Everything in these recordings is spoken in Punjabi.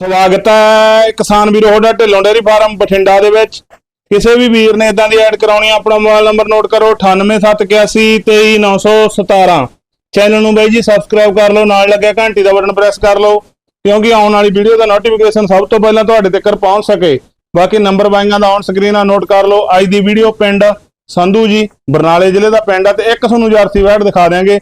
ਸਵਾਗਤ ਹੈ ਕਿਸਾਨ ਵੀਰੋ ਤੁਹਾਡਾ ਢਿੱਲੋਂ ਡੇਅਰੀ ਫਾਰਮ ਬਠਿੰਡਾ ਦੇ ਵਿੱਚ। ਕਿਸੇ ਵੀ ਵੀਰ ਨੇ ਇਦਾਂ ਦੀ ਐਡ ਕਰਾਉਣੀ ਆ, ਆਪਣਾ ਮੋਬਾਈਲ ਨੰਬਰ ਨੋਟ ਕਰੋ 9871823917 ਚੈਨਲ ਨੂੰ ਬਾਈ ਜੀ ਸਬਸਕ੍ਰਾਈਬ ਕਰ ਲਓ ਨਾਲ ਲੱਗਿਆ ਘੰਟੀ ਦਾ ਬਟਨ ਪ੍ਰੈਸ ਕਰ ਲਓ ਕਿਉਂਕਿ ਆਉਣ ਵਾਲੀ ਵੀਡੀਓ ਦਾ ਨੋਟੀਫਿਕੇਸ਼ਨ ਸਭ ਤੋਂ ਪਹਿਲਾਂ ਤੁਹਾਡੇ ਤੱਕ ਪਹੁੰਚ ਸਕੇ। ਬਾਕੀ ਨੰਬਰ ਬਾਈਆਂ ਦਾ ਔਨ ਸਕਰੀਨ ਆ ਨੋਟ ਕਰ ਲਓ। ਅੱਜ ਦੀ ਵੀਡੀਓ ਪਿੰਡ ਸੰਧੂ ਜੀ ਬਰਨਾਲੇ ਜ਼ਿਲ੍ਹੇ ਦਾ ਪਿੰਡ ਆ ਤੇ ਇੱਕ ਤੁਹਾਨੂੰ ਜਰਸੀ ਵੈਟ ਦਿਖਾ ਦਿਆਂਗੇ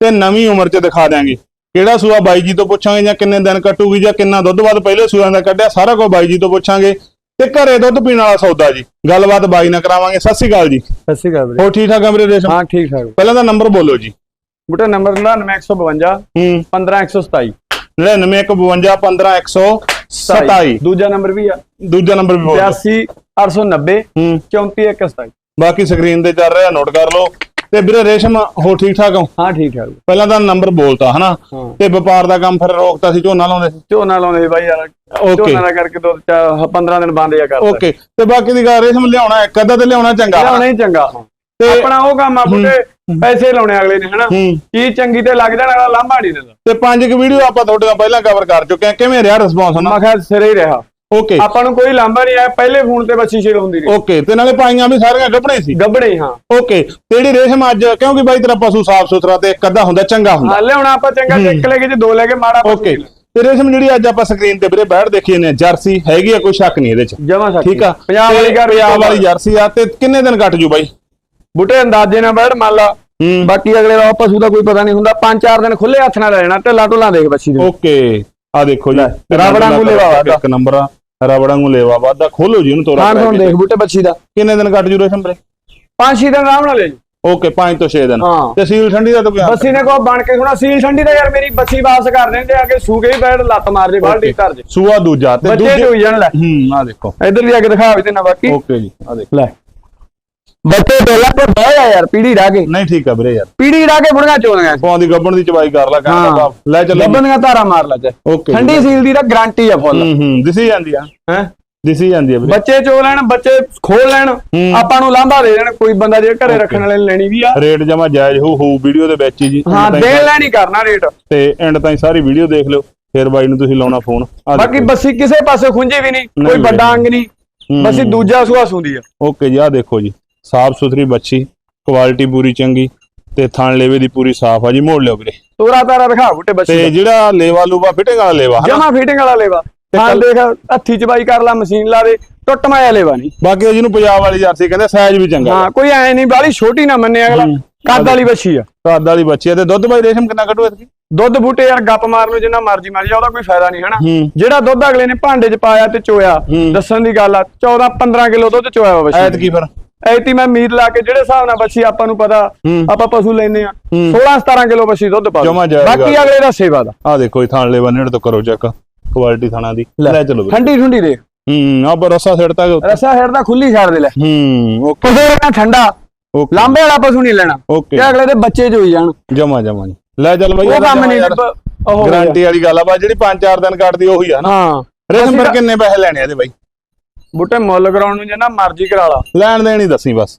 ਤੇ ਨਵੀਂ ਉਮਰ 'ਚ ਦਿਖਾ ਦਿਆਂਗੇ। ਕਿਹੜਾ ਸੂਆ ਬਾਈ ਜੀ ਤੋਂ ਪੁੱਛਾਂਗੇ ਜਾਂ ਕਿੰਨੇ ਦਿਨ ਕੱਟੂਗੀ ਜਾਂ ਕਿੰਨਾ ਦੁੱਧ ਬਾਅਦ ਪਹਿਲੇ ਸੂਆਂ ਦਾ ਕੱਢਿਆ ਸਾਰਾ ਕੁਝ ਬਾਈ ਜੀ ਤੋਂ ਪੁੱਛਾਂਗੇ। ਤੇ ਘਰੇ ਦੁੱਧ ਪੀਣ ਵਾਲਾ ਸੌਦਾ ਜੀ। ਗੱਲਬਾਤ ਬਾਈ ਨਾਲ ਕਰਾਵਾਂਗੇ। ਸਤਿ ਸ਼੍ਰੀ ਅਕਾਲ ਜੀ। ਸਤਿ ਸ਼੍ਰੀ ਅਕਾਲ ਵੀਰੇ। ਹੋਰ ਠੀਕ ਠਾਕ ਆ ਮੇਰੇ ਰੇਸ਼ਮ? ਹਾਂ ਠੀਕ ਠਾਕ। ਪਹਿਲਾਂ ਦਾ ਨੰਬਰ ਬੋਲੋ ਜੀ। ਬੁੱਟੇ ਨੰਬਰ 99152 ਹੂੰ। 15127 9912515127 ਦੂਜਾ ਨੰਬਰ ਵੀ ਆ। ਦੂਜਾ ਨੰਬਰ ਵੀ ਬੋਲੋ 82890 ਹੂੰ। 34127 ਬਾਕੀ ਸਕਰੀਨ ਤੇ ਚੱਲ ਰਿਹਾ ਨੋਟ ਕਰ ਲਓ। ਤੇ ਵੀਰੇ ਰੇਸ਼ਮ ਹੋਰ ਠੀਕ ਠਾਕ ਹੋ? ਹਾਂ ਠੀਕ ਠਾਕ। ਪਹਿਲਾਂ ਤਾਂ ਨੰਬਰ ਬੋਲਤਾ ਹਨਾ? ਹਾਂ। ਤੇ ਵਪਾਰ ਦਾ ਕੰਮ ਫਿਰ ਰੋਕਤਾ ਸੀ ਝੋਨਾ ਲਾਉਂਦੇ ਸੀ? ਝੋਨਾ ਲਾਉਂਦੇ ਸੀ ਬਾਈ ਯਾਰ। ਓਕੇ। ਝੋਨਾ ਦਾ ਕਰਕੇ ਦੋ ਚਾਰ 15 ਦਿਨ ਬੰਦ ਆ ਕਰਦਾ ਓਕੇ। ਤੇ ਬਾਕੀ ਦੀ ਗੱਲ ਰੇਸ਼ਮ ਲਿਆਉਣਾ ਇੱਕ ਅੱਧਾ ਤੇ ਲਿਆਉਣਾ ਚੰਗਾ। ਲਿਆਉਣਾ ਹੀ ਚੰਗਾ। ਤੇ ਆਪਣਾ ਉਹ ਕੰਮ ਆ ਬੁੱਟੇ ਪੈਸੇ ਲਾਉਣੇ ਅਗਲੇ ਨੇ ਹਨਾ? ਹੂੰ। ਕੀ ਚੰਗੀ ਤੇ ਲੱਗ ਜਾਣਾ ਅਗਲਾ ਲਾਂਭਾ ਨਹੀਂ ਦਿੰਦਾ। ਤੇ ਪੰਜ ਕੁ ਵੀਡੀਓ ਆਪਾਂ ਤੁਹਾਡੇ ਨਾਲ ਪਹਿਲਾਂ ਕਵਰ ਕਰ ਚੁੱਕੇ ਹਾਂ। ਕਿਵੇਂ ਰਿਹਾ ਰਿਸਪੌਂਸ ਨਾ ਮੈਂ ਕਿਹਾ ਸਿਰੇ ਹੀ ਰਿਹਾ। ਓਕੇ ਆਪਾਂ ਨੂੰ ਕੋਈ ਲਾਂਭਾ ਨਹੀਂ ਆਇਆ ਪਹਿਲੇ ਫੋਨ ਤੇ ਬੱਚੀ ਸ਼ੇਰ ਹੁੰਦੀ ਰਹੀ। ਓਕੇ ਤੇ ਨਾਲੇ ਪਾਈਆਂ ਵੀ ਸਾਰੀਆਂ ਗੱਭਣੇ ਸੀ। ਗੱਬੜੇ ਹੀ। ਓਕੇ ਤੇ ਜਿਹੜੀ ਰੇਸ਼ਮ ਅੱਜ ਕਿਉਂਕਿ ਬਾਈ ਤੇਰਾ ਪਸ਼ੂ ਸਾਫ਼ ਸੁਥਰਾ ਤੇ ਇੱਕ ਅੱਧਾ ਹੁੰਦਾ ਚੰਗਾ ਹੁੰਦਾ। ਹਾਂ ਲਿਆਉਣਾ ਆਪਾਂ ਚੰਗਾ ਇੱਕ ਲੈ ਕੇ ਜੇ ਦੋ ਲੈ ਕੇ ਮਾੜਾ ਓਕੇ ਤੇ ਰੇਸ਼ਮ ਜਿਹੜੀ ਅੱਜ ਆਪਾਂ ਸਕਰੀਨ ਤੇ ਵੀਰੇ ਬੈਠ ਦੇਖੀ ਨੇ ਜਰਸੀ ਹੈਗੀ ਆ ਕੋਈ ਸ਼ੱਕ ਨਹੀਂ ਇਹਦੇ ਚ। ਜਮਾ ਸੱਚ ਠੀਕ ਆ? ਪੰਜਾਬ ਵਾਲੀ ਘਰ ਪੰਜਾਬ ਵਾਲੀ ਜਰਸੀ ਆ ਤੇ ਕਿੰਨੇ ਦਿਨ ਕੱਟ ਜੂ ਬਾਈ? ਬੁੱਟੇ ਅੰਦਾਜ਼ੇ ਨਾਲ ਬੈਠ ਮੰਨ ਲਾ। ਬਾਕੀ ਅਗਲੇ ਦਾ ਪਸ਼ੂ ਦਾ ਕੋਈ ਪਤਾ ਨਹੀਂ ਹੁੰਦਾ ਪੰਜ ਚਾਰ ਦਿਨ ਖੁੱਲੇ ਹੱਥ ਨਾਲ ਲੈ ਲੈਣਾ ਢਿੱਲਾ ਢੁੱਲਾ ਦੇਖ ਬੱਚੀ ਦੇ। ਓਕੇ ਆ ਦੇਖੋ ਜੀ। ਰਬੜਾਂ ਨੂੰ ਲੇਵਾ ਵਾਧਾ। ਇੱਕ ਨੰਬਰ ਆ। ਰਬੜਾਂ ਨੂੰ ਲੇਵਾ ਵਾਦਾ ਖੋਲੋ ਜੀ ਉਹਨੂੰ ਤੋਰਾ ਹਾਂ ਹੁਣ। ਦੇਖ ਬੁੱਟੇ ਬੱਚੀ ਦਾ। ਕਿੰਨੇ ਦਿਨ ਕੱਟ ਜੂ ਰੇਸ਼ਮ ਵੀਰੇ ਪੰਜ ਛੇ ਦਿਨ ਆਰਾਮ ਨਾਲ ਲੈ ਜੀ ਓਕੇ 5 ਤੋਂ 6 ਦਿਨ। ਤੇ ਸੀਲ ਠੰਡੀ ਦਾ ਤਾਂ ਕੋਈ ਬੱਸੀ ਨੇ ਕੋ ਬਣ ਕੇ ਥੋੜਾ ਸੀਲ ਠੰਡੀ ਦਾ ਯਾਰ ਮੇਰੀ ਬੱਚੀ ਵਾਪਸ ਕਰ ਦੇਣ ਤੇ ਸੂ ਕੇ ਹੀ ਬੈਠ ਲੱਤ ਮਾਰ ਜੇ ਬਾਲਟੀ ਧਰ ਜੇ। ਸੂਆ ਦੂਜਾ ਤੇ ਦੂਜੇ ਹੋਈ ਜਾਣ ਲੈ। ਹੂੰ ਆ ਦੇਖੋ। ਇਧਰ ਵੀ ਆ ਕੇ ਦਿਖਾ ਵੀ ਦੇਣਾ ਬਾਕੀ। ਓਕੇ ਜੀ ਆ ਦੇਖੋ। ਲੈ। ਬੱਚੇ ਪਹਿਲਾਂ ਤੋਂ ਬਹਿ ਆ ਯਾਰ ਪੀੜੀ ਰਾ ਕੇ ਨਹੀਂ ਠੀਕ ਆ ਵੀਰੇ ਯਾਰ। ਪੀੜੀ ਰਾ ਕੇ ਬੁੜੀਆਂ ਚੋਣੀਆਂ ਪੌਂ ਦੀ ਗੱਬਣ ਦੀ ਚਵਾਈ ਕਰ ਲੈ ਕਹਿੰਦਾ ਹਾਂ। ਬਾਪ ਲੈ ਚੱਲੋ ਲੱਭਣ ਦੀਆਂ ਧਾਰਾ ਮਾਰ ਲੈ ਚ ਓਕੇ ਠੰਡੀ ਸੀਲ ਦੀ ਤਾਂ ਗਾਰੰਟੀ ਆ ਫੁੱਲ ਹੂੰ ਹੂੰ ਦਿਸੀ ਜਾਂਦੀ ਆ। ਹੈ? ਦਿਸੀ ਜਾਂਦੀ ਆ ਵੀਰੇ। ਬੱਚੇ ਚੋ ਲੈਣ ਬੱਚੇ ਖੋਲ ਲੈਣ। ਆਪਾਂ ਨੂੰ ਲਾਂਭਾ ਦੇ ਦੇਣ ਕੋਈ ਬੰਦਾ ਜੇ ਘਰੇ ਰੱਖਣ ਵਾਲੇ ਨੇ ਲੈਣੀ ਵੀ ਆ। ਰੇਟ ਜਮਾ ਜਾਇਜ਼ ਹੋ ਹੋ ਵੀਡੀਓ ਦੇ ਵਿੱਚ ਹੀ ਜੀ। ਹਾਂ ਤਾਈਂ- ਦੇਣ ਲੈਣੀ ਕਰਨਾ ਰੇਟ। ਤੇ ਐਂਡ ਤਾਈਂ ਸਾਰੀ ਵੀਡੀਓ ਦੇਖ ਲਿਓ। ਫਿਰ ਬਾਈ ਨੂੰ ਤੁਸੀਂ ਲਾਉਣਾ ਫੋਨ। ਬਾਕੀ ਬੱਸੀ ਕਿਸੇ ਪਾਸੇ ਖੁੰਝੀ ਵੀ ਨਹੀਂ ਕੋਈ ਵੱਡਾ ਅੰਗ ਨਹੀਂ। ਬੱਸੀ ਦੂਜਾ ਸੁਹਾ ਸੁੰਦੀ ਆ। ਓਕੇ ਜੀ ਆ ਦੇਖੋ ਜੀ। ਸਾਫ਼ ਸੁਥਰੀ ਬੱਚੀ ਕੁਆਲਿਟੀ ਪੂਰੀ ਚੰਗੀ ਤੇ ਥਣ ਲੇਵੇ ਦੀ ਪੂਰੀ ਸਾਫ਼ ਆ ਜੀ ਮੋੜ ਲਿਓ ਵੀਰੇ। ਤੋਰਾ ਤਾਰਾ ਦਿਖਾ ਬੁੱਟੇ ਬੱਚੀ ਤੇ ਜਿਹੜਾ ਲੇਵਾ ਲੂਵਾ ਫਿਟਿੰਗ ਵਾਲਾ ਲੇਵਾ ਜਮਾ ਫੀਟਿੰਗ ਵਾਲਾ ਲੇਵਾ। ਹਾਂ ਦੇਖ ਹੱਥੀ ਚਬਾਈ ਕਰ ਲਾ ਮਸ਼ੀਨ ਲਾ ਦੇ ਟੁੱਟ ਮਾਇਆ ਲੇਵਾ ਨਹੀਂ। ਬਾਕੀ ਜਿਹਨੂੰ ਪੰਜਾਬ ਵਾਲੀ ਜਰਸੀ ਕਹਿੰਦੇ ਸਾਈਜ਼ ਵੀ ਚੰਗਾ ਹਾਂ ਕੋਈ ਐ ਨਹੀਂ ਬਾਲੀ ਛੋਟੀ ਨਾ ਮੰਨੇ ਅਗਲਾ। ਕੱਦ ਵਾਲੀ ਬੱਚੀ ਆ। ਕੱਦ ਵਾਲੀ ਬੱਚੀ ਆ ਤੇ ਦੁੱਧ ਬਾਈ ਰੇਸ਼ਮ ਕਿੰਨਾ ਕੱਢੂ ਇਤਕੀ ਦੁੱਧ ਬੂਟੇ ਯਾਰ ਗੱਪ ਮਾਰ ਨੂੰ ਜਿੰਨਾ ਮਰਜ਼ੀ ਮਾਰ ਜਾ ਉਹਦਾ ਕੋਈ ਫਾਇਦਾ ਨਹੀਂ ਹਨਾ? ਜਿਹੜਾ ਦੁੱਧ ਅਗਲੇ ਨੇ ਭਾਂਡੇ 'ਚ ਪਾਇਆ ਤੇ ਚੋਇਆ। ਦੱਸਣ ਦੀ ਗੱਲ ਆ 14 15 ਕਿਲੋ ਦੁੱਧ ਚੋਇਆ ਬੱਚੀ ਐਤਕੀ ਫਿਰ। ਐਤੀ ਮੈਂ ਉਮੀਦ ਲਾ ਕੇ ਜਿਹੜੇ ਹਿਸਾਬ ਨਾਲ ਬੱਚੀ ਆਪਾਂ ਨੂੰ ਪਤਾ। ਆਪਾਂ ਪਸ਼ੂ ਲੈਨੇ ਆ ਹੂੰ। 16 17 ਕਿਲੋ ਬੱਚੀ ਦੁੱਧ ਪਾ ਬਾਕੀ ਗੱਲ। ਅਗਲੇ ਦਾ ਸੇਵਾ ਦਾ। ਆ ਦੇਖੋ ਇਹ ਥਣ ਲੇਵਾ ਨੇੜ ਤੋਂ ਕਰੋ ਚੈੱਕ। ਕੁਆਲਿਟੀ ਥਣਾ ਦੀ। ਲੈ ਚਲੋ ਠੰਡੀ ਠੰਡੀ ਦੇ। ਹੂੰ ਆ ਪਰ ਰਸਾ ਸਿੜਤਾ ਰਸਾ ਹੈਡ ਦਾ ਖੁੱਲੀ ਛੱਡ ਦੇ ਲੈ। ਹੂੰ ਓਕੇ। ਕਿਸੇ ਦਾ ਠੰਡਾ। ਓਕੇ। ਲਾਂਬੇ ਵਾਲਾ ਪਸ਼ੂ ਨਹੀਂ ਲੈਣਾ। ਓਕੇ। ਕਿ ਅਗਲੇ ਦੇ ਬੱਚੇ ਜੋ ਹੀ ਜਾਣ। ਜਮਾ ਜਮਾ ਜੀ। ਲੈ ਚੱਲ ਬਾਈ ਉਹ ਕੰਮ ਨਹੀਂ ਉਹ ਗਾਰੰਟੀ ਵਾਲੀ ਗੱਲ ਆ ਬਾ ਜਿਹੜੀ 5-4 ਦਿਨ ਕੱਟਦੀ ਉਹੀ ਆ ਨਾ। ਫਿਰ ਤਾਂ- ਕਿੰਨੇ ਪੈਸੇ ਲੈਣੇ ਆ ਇਹਦੇ ਬਾਈ? ਬੁੱਟੇ ਮੁੱਲ ਕਰਾਉਣ ਨੂੰ ਜਿੰਨਾ ਮਰਜ਼ੀ ਕਰਾ ਲਾ। ਲੈਣ ਦੇਣੀ ਦੱਸੀ ਬਸ।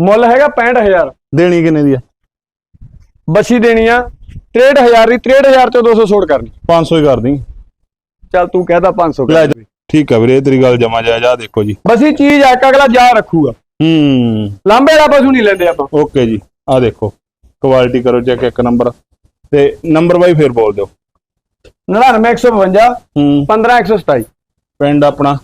ਮੁੱਲ ਹੈਗਾ 65000 ਦੇਣੀ ਕਿੰਨੇ ਦੀ ਆ? ਬੱਚੀ ਦੇਣੀ ਆ 63000 ਦੀ 63000 ਚੋਂ 200 ਛੋੜ ਕਰਨੀ। 500 ਹੀ ਕਰ ਦੀ ਚੱਲ ਤੂੰ ਕਹਿਦਾ 500 ਲੈ ਕਰ ਜਾ। ਠੀਕ ਆ ਵੀਰੇ ਇਹ ਤੇਰੀ ਗੱਲ ਜਮਾ ਜਾਇਜ਼ ਆ ਦੇਖੋ ਜੀ। ਬਸੀ ਚੀਜ਼ ਆ ਇੱਕ ਅਗਲਾ ਜਾ ਰੱਖੂਗਾ। ਹੂੰ। ਲਾਂਬੇ ਵਾਲਾ ਪਸ਼ੂ ਨਹੀਂ ਲੈਂਦੇ ਆਪਾਂ। ਓਕੇ ਜੀ ਆ ਦੇਖੋ। ਕੁਆਲਿਟੀ ਕਰੋ ਚੈੱਕ ਇੱਕ ਨੰਬਰ। ਤੇ ਨੰਬਰ ਬਾਈ ਫੇਰ ਬੋਲ ਦਿਓ। 99152 ਹੂੰ। 15127 ਪਿੰਡ ਆਪਣਾ।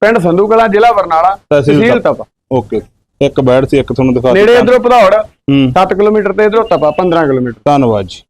ਪਿੰਡ ਸੰਧੂ ਕਲਾਂ ਜ਼ਿਲ੍ਹਾ ਬਰਨਾਲਾ ਤਹਿਸੀਲ ਤਹਿਸੀਲ ਤਪ- ਓਕੇ। ਇੱਕ ਬੈਠ ਸੀ ਇੱਕ ਤੁਹਾਨੂੰ ਦਿਖਾ ਨੇੜੇ ਦਿੱਤਾ। ਇਧਰੋਂ ਭਦੌੜ ਹੂੰ। 7 ਕਿਲੋਮੀਟਰ ਤੇ ਇਧਰੋਂ ਤਪਾ 15 ਕਿਲੋਮੀਟਰ। ਧੰਨਵਾਦ ਜੀ।